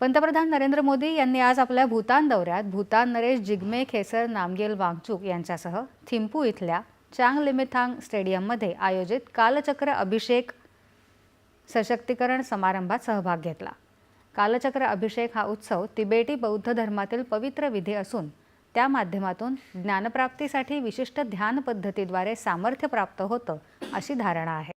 पंतप्रधान नरेंद्र मोदी यांनी आज आपल्या भूतान दौऱ्यात भूतान नरेश जिग्मे खेसर नामगेल वांगचुक यांच्यासह थिंपू इथल्या चांग लिमिथांग स्टेडियममध्ये आयोजित कालचक्र अभिषेक सशक्तीकरण समारंभात सहभाग घेतला. कालचक्र अभिषेक हा उत्सव तिबेटी बौद्ध धर्मातील पवित्र विधी असून त्या माध्यमातून ज्ञानप्राप्तीसाठी विशिष्ट ध्यान पद्धतीद्वारे सामर्थ्य प्राप्त होतं अशी धारणा आहे.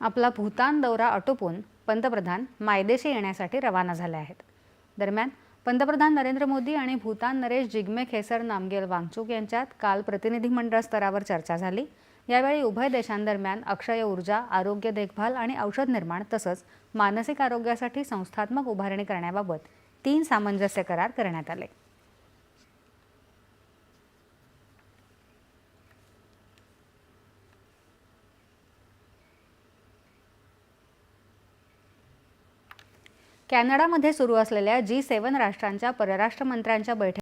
आपला भूतान दौरा आटोपून पंतप्रधान मायदेशी येण्यासाठी रवाना झाले आहेत. दरम्यान पंतप्रधान नरेंद्र मोदी आणि भूतान नरेश जिग्मे खेसर नामगेल वांगचुक यांच्यात काल प्रतिनिधिमंडळ स्तरावर चर्चा झाली. यावेळी उभय देशांदरम्यान अक्षय ऊर्जा आरोग्य देखभाल आणि औषध निर्माण तसंच मानसिक आरोग्यासाठी संस्थात्मक उभारणी करण्याबाबत तीन सामंजस्य करार करण्यात आले. कॅनडामध्ये सुरू असलेल्या जी सेव्हन राष्ट्रांच्या परराष्ट्र मंत्र्यांच्या बैठकीत